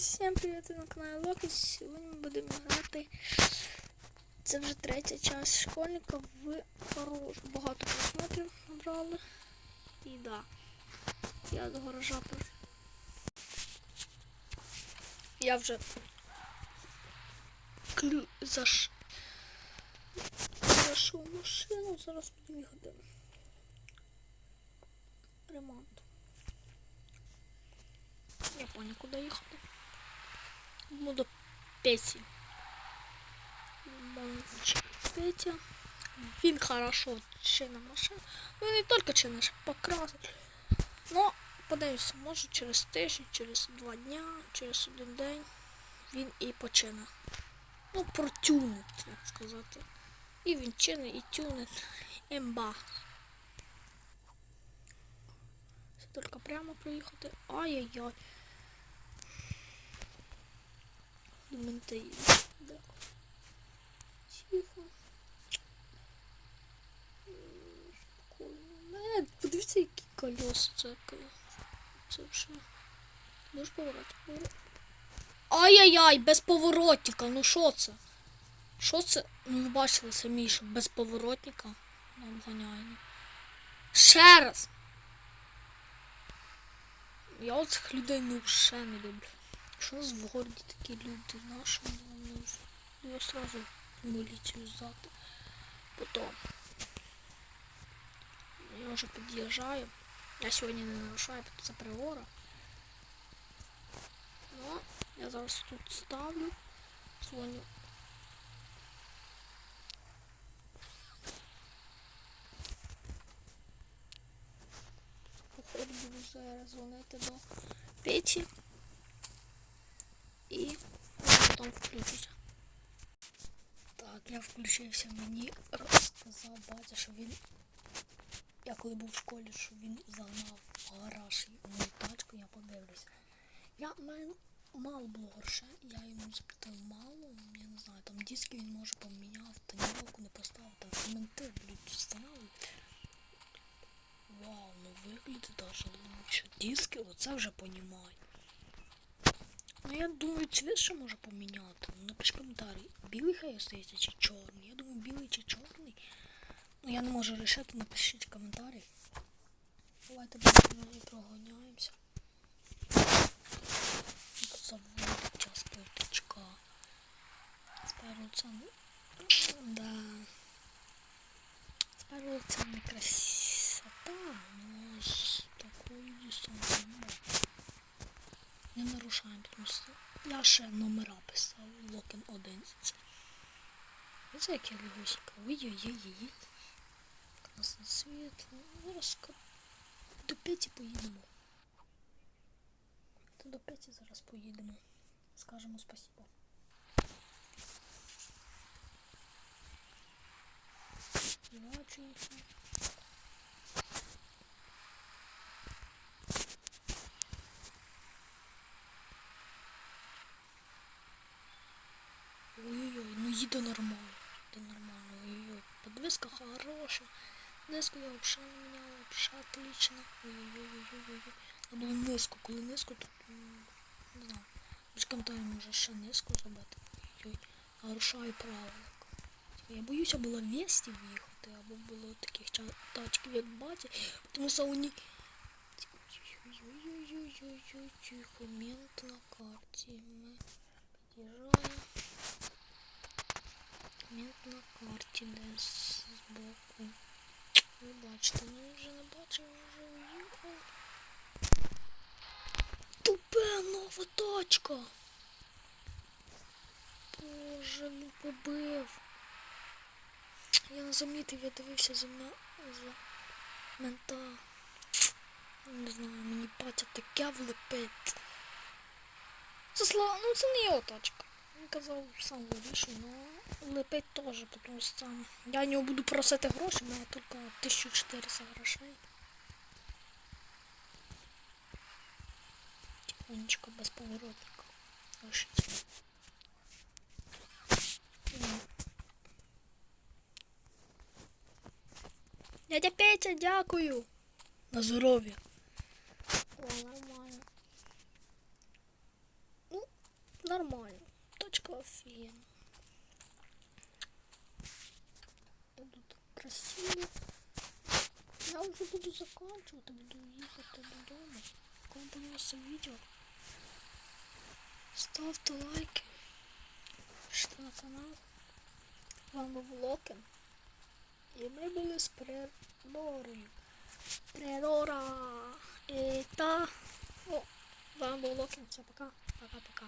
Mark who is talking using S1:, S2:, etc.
S1: всім привіт на каналі Локи. Сьогодні ми будемо грати. Це вже третя часть школьника в хорош. Багато просмотрів набрали. І да. Я до гаража пер- Я вже клю заш... зайшов машину, зараз будемо їхати. Ремонт. Я понял, куди їхати. Ну, до Петі. Мальчик Петя. Він хорошо чинить машину. Ну не тільки чинить, ще покрасить. Ну, подивимося, може через тиждень, через два дня, через один день він і починить. Ну, протюнить, як сказати. І він чинить, і тюнить. Емба. Це тільки прямо проїхати. Ай-яй-яй. Документи є. Тихо. Спокійно. Е, подивіться, які колеса це. Це вже. Можеш поворот? Ай-яй-яй, без поворотника. Ну що це? Що це? Ну ви бачили самі, що без поворотника нам ганяємо. Ще раз. Я оцих людей ну ще не люблю. Що нас в городі такі люди наші не. Я сразу в милицию здати. Потом. Я вже під'їжджаю. Я сьогодні не нарушаю, це приора. Ну, я зараз тут ставлю. Дзвоню. Походу буду зараз дзвонити до Петі. Потім включуся. Так, я включився, мені розказав батя, що він. Я коли був в школі, що він загнав в гараж мою тачку, я подивлюся. Я в мене мало було грошей, я йому запитав мало, я не знаю, там диски він може поміняв, тоніровку не поставив, там коменти, блядь, стояли. Вау, ну виглядить даже лучше. Диски, оце вже понімаю. Ну я думаю, цвіт ще може поміняти. Ну, напиши коментарі. Білий хай остається чи чорний. Я думаю, білий чи чорний. Ну я не можу рішити, напишіть коментарі. Давайте быстро проганяємося. Тут час полтичка. Сперу це не... Да. Сперу це не красота, но Не нарушаємо, тому що я ще номера писав, Локін 11. Оце як я лягусіка. Ой-ой-ой-ой. Красне світло. Зараз до Петі поїдемо. Та до Петі зараз поїдемо. Скажемо спасибо. Звачуємося. Ой-ой-ой, ну їде нормально. Їде нормально. Ой-ой-ой. Подвеска хороша. Низку я взагалі не міняла, взагалі отлично. Ой-ой-ой-ой-ой. А було низько, коли низько, то не знаю. Між коментарі може ще низько зробити. Ой-ой. Нарушаю правила. Я боюся було в місті в'їхати, або було таких тачків, як батя, тому що вони... Ой-ой-ой-ой-ой, тихо, мент на карті. Ми під'їжджаємо. Мент на карті десь збоку. Ви бачите, ну вже не бачив, вже уїхав. Тупе нова тачка. Боже, він побив. Я не замітив, я дивився за, ме... за мента. Не знаю, мені батя таке влепить. Це слава, ну це не його тачка. Він казав сам вирішив, але лепить теж, тому що я нього буду просити гроші, в мене тільки 1400 грошей. Тихонечко без поворотника. Дядя Петя, дякую. На здоров'я. О, нормально. Ну, Нормально. Точка офігенна. Тут. Я вже буду закінчувати, буду їхати додому. Кому подивився відео. Ставте лайки. Пишіть на канал. Вам був Локен. І ми були з Приророю. Прирора. І та... О, вам був Локен. Все, пока. Пока-пока.